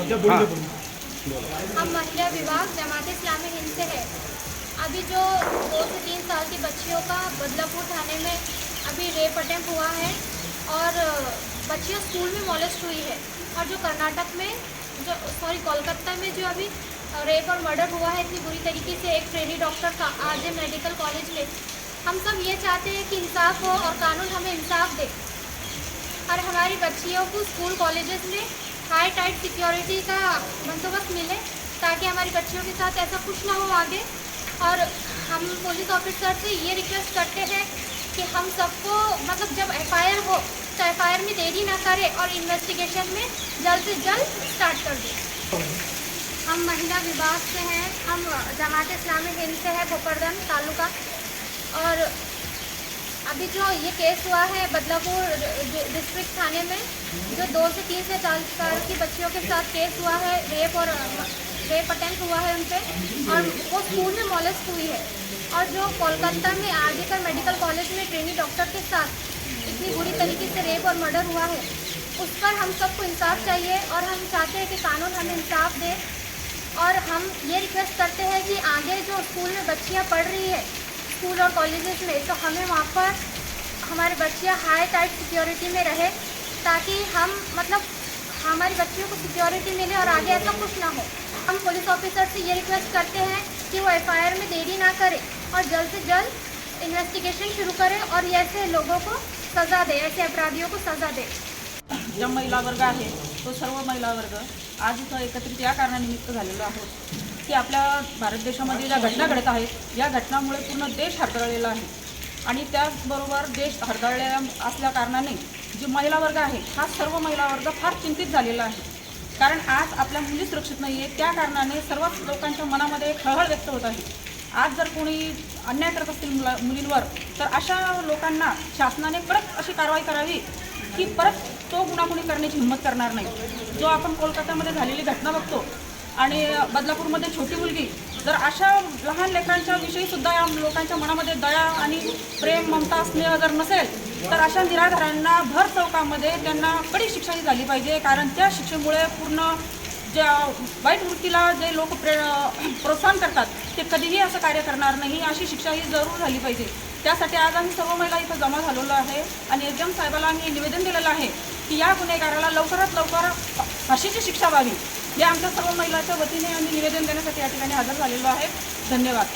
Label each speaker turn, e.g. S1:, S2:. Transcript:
S1: हम महिला विभाग जमात इस्लामी हिंद से है। अभी जो दो से तीन साल की बच्चियों का बदलापुर थाने में अभी रेप अटैम्प हुआ है और बच्चियाँ स्कूल में मॉलेस्ट हुई है। और जो कर्नाटक में जो सॉरी कोलकाता में जो अभी रेप और मर्डर हुआ है इतनी बुरी तरीके से एक ट्रेनी डॉक्टर का आज मेडिकल कॉलेज में। हम सब ये चाहते हैं कि इंसाफ हो और कानून हमें इंसाफ दे। और हमारी बच्चियों को स्कूल कॉलेजेस में हाई टाइट सिक्योरिटी का बंदोबस्त मिले ताकि हमारी बच्चियों के साथ ऐसा कुछ ना हो आगे। और हम पुलिस ऑफिसर से ये रिक्वेस्ट करते हैं कि हम सबको मतलब जब एफआईआर हो तो एफआईआर में देरी ना करें और इन्वेस्टिगेशन में जल्द से जल्द स्टार्ट कर दें। हम महिला विभाग से हैं, हम जमात इस्लामी हिंद से है भोपरदन तालुका। और अभी जो ये केस हुआ है बदलापुर डिस्ट्रिक्ट थाने में, जो दो से तीन से चार साल की बच्चियों के साथ केस हुआ है रेप और रेप अटेम्प्ट हुआ है उन पे और वो स्कूल में मॉलेस्ट हुई है। और जो कोलकाता में आरजीकर मेडिकल कॉलेज में ट्रेनी डॉक्टर के साथ इतनी बुरी तरीके से रेप और मर्डर हुआ है, उस पर हम सबको इंसाफ चाहिए, और हम चाहते हैं कि कानून हमें इंसाफ दे। और हम ये रिक्वेस्ट करते हैं कि आगे जो स्कूल में बच्चियाँ पढ़ रही है स्कूल और कॉलेजेस में तो हमें वहाँ पर हमारे बच्चियाँ हाई टाइट सिक्योरिटी में रहे, ताकि हम मतलब हमारी बच्चियों को सिक्योरिटी मिले और आगे ऐसा कुछ ना हो। हम पुलिस ऑफिसर से ये रिक्वेस्ट करते हैं कि वो एफआईआर में देरी ना करें और जल्द से जल्द इन्वेस्टिगेशन शुरू करें और ऐसे लोगों को सज़ा दे, ऐसे अपराधियों को सज़ा दे।
S2: ज्या महिला वर्ग आहे तो सर्व महिला वर्ग आज इथं एकत्रित या कारणानिमित्त झालेलो आहोत. की आपल्या भारत देशामध्ये ज्या घटना घडत आहेत या घटनामुळे पूर्ण देश हरदळलेला आहे. आणि त्याचबरोबर देश हरदळलेला असल्या कारणाने जी महिला वर्ग आहे हा सर्व महिला वर्ग फार चिंतित झालेला आहे. कारण आज आपल्या मुली सुरक्षित नाही आहे त्या कारणाने सर्वच लोकांच्या मनामध्ये एक हळहळ व्यक्त होत आहे. आज जर कोणी अन्याय करत असतील मुला मुलींवर तर अशा लोकांना शासनाने कडक अशी कारवाई करावी की परत तो गुन्हा कोणी करण्याची हिंमत करणार नाही. जो आपण कोलकात्यामध्ये झालेली घटना बघतो आणि बदलापूरमध्ये छोटी मुलगी. जर अशा लहान लेकरांच्या विषयी सुद्धा या लोकांच्या मनामध्ये दया आणि प्रेम ममता स्नेह जर नसेल तर अशा निराधारांना भर चौकामध्ये त्यांना कडी शिक्षा ही झाली पाहिजे. कारण त्या शिक्षेमुळे पूर्ण ज्या वाईट वृत्तीला जे लोक प्रे प्रोत्साहन करतात ते कधीही असं कार्य करणार नाही अशी शिक्षा ही जरूर झाली पाहिजे. त्यासाठी आज आम्ही सर्व महिला इथं जमा झालेलो आहे. आणि एस साहेबाला आम्ही निवेदन दिलेलं आहे की या गुन्हेगाराला लवकरात लवकर फाशीची शिक्षा व्हावी. हे आमच्या सर्व महिलाच्या वतीने आम्ही निवेदन देण्यासाठी या ठिकाणी हजर झालेलो आहे. धन्यवाद.